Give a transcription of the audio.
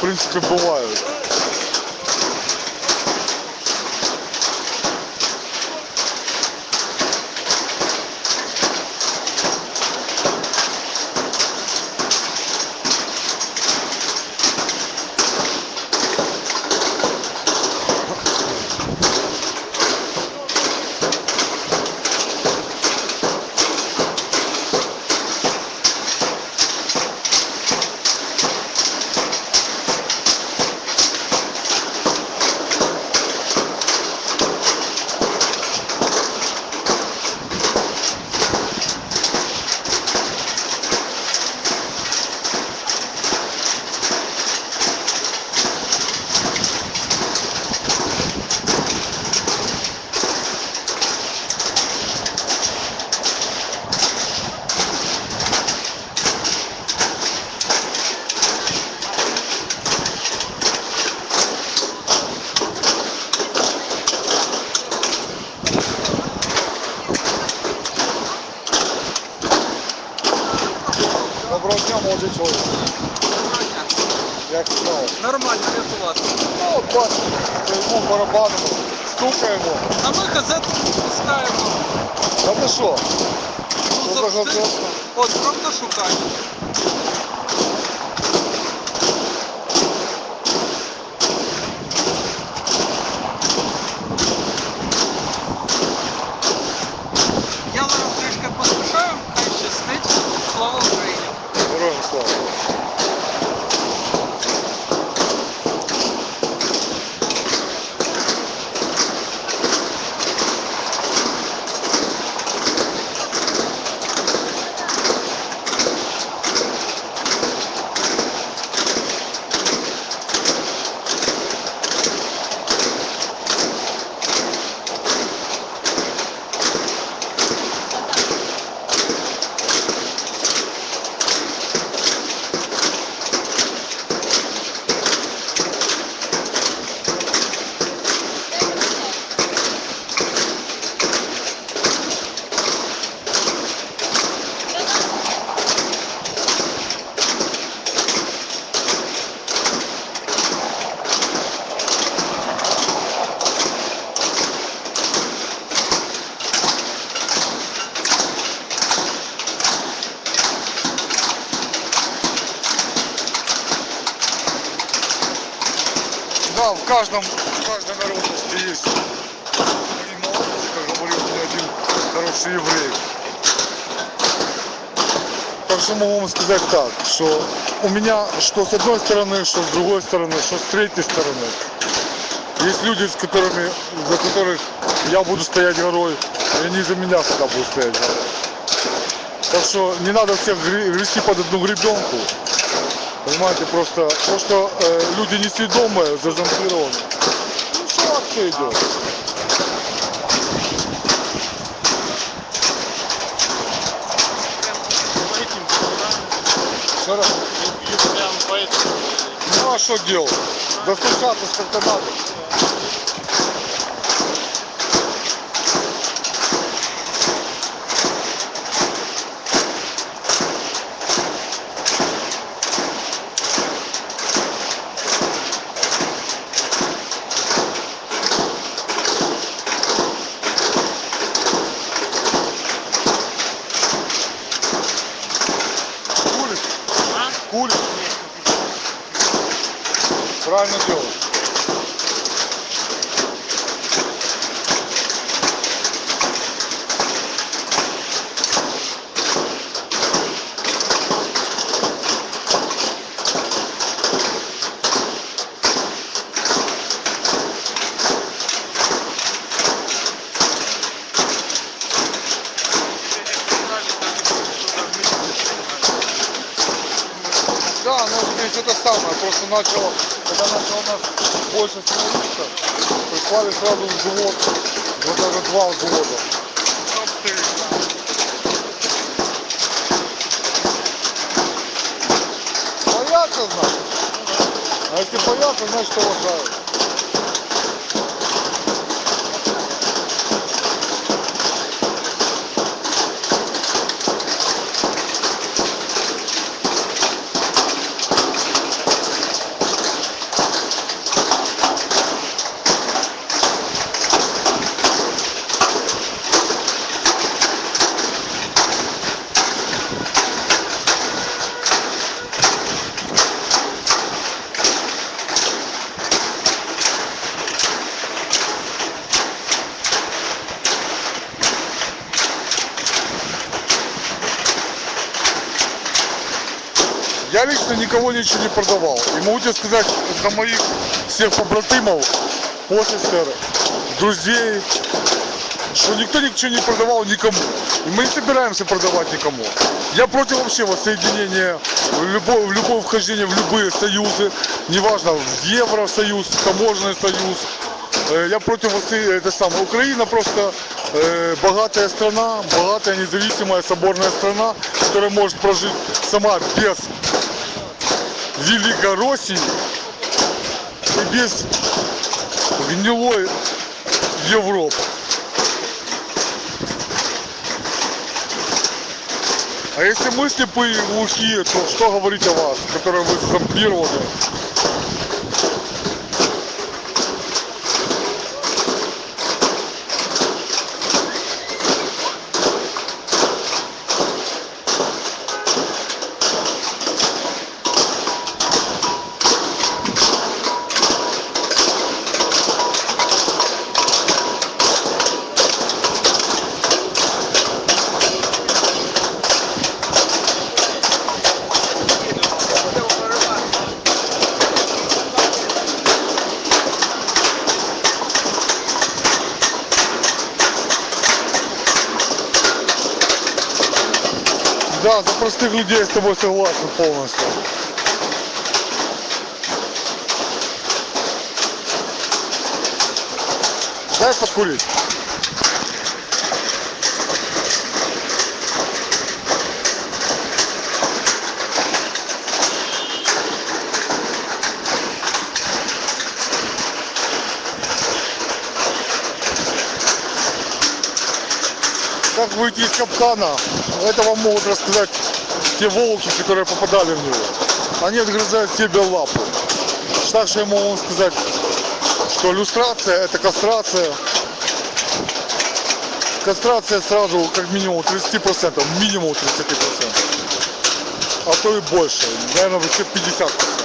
в принципе, бывают. Дня, чоловік. Як справа? Нормально, рятувати. Ну, бачите, стоїмо, барабанимо, стукаємо. А ми газету пускаємо. А ти що? Ну, завжди. От, правда шукаю. Да, в каждом, в каждой народности есть свои молодцы, как говорил мне один хороший еврей. Так что могу вам сказать так, что у меня что с одной стороны, что с другой стороны, что с третьей стороны. Есть люди, с которыми, за которых я буду стоять горой, и они за меня всегда будут стоять горой. Так что не надо всех гре- грести под одну гребенку. Понимаете, просто то, что э, люди несведомые, зазомбированы. Ну что акция идет? Ну а что делать? Дослушаться сколько надо. carne de ouro. Да, ну здесь это самое, просто начало, когда начало нас больше становиться, прислали сразу взвод, вот даже два взвода. Боятся, значит. А если боятся, значит уважают. Я лично никого ничего не продавал. И могу тебе сказать, за моих всех побратимов, офицер, друзей, что никто ничего не продавал никому. И мы не собираемся продавать никому. Я против вообще воссоединения, в любое, вхождение в любые союзы, неважно, в Евросоюз, таможенный союз. Э, Я против это самое. Украина просто э, богатая страна, богатая, независимая, соборная страна, которая может прожить сама без Великороссии и без гнилой Европы. А если мы слепые и глухие, то что говорить о вас, которые вы зомбированы? Да, за простых людей я с тобой согласен полностью. Дай покурить. Как выйти из капкана, это вам могут рассказать те волки, которые попадали в него. Они отгрызают себе лапу. Так что я могу вам сказать, что люстрация это кастрация. Кастрация сразу как минимум 30%, минимум 30%. А то и больше, наверное, вообще 50%.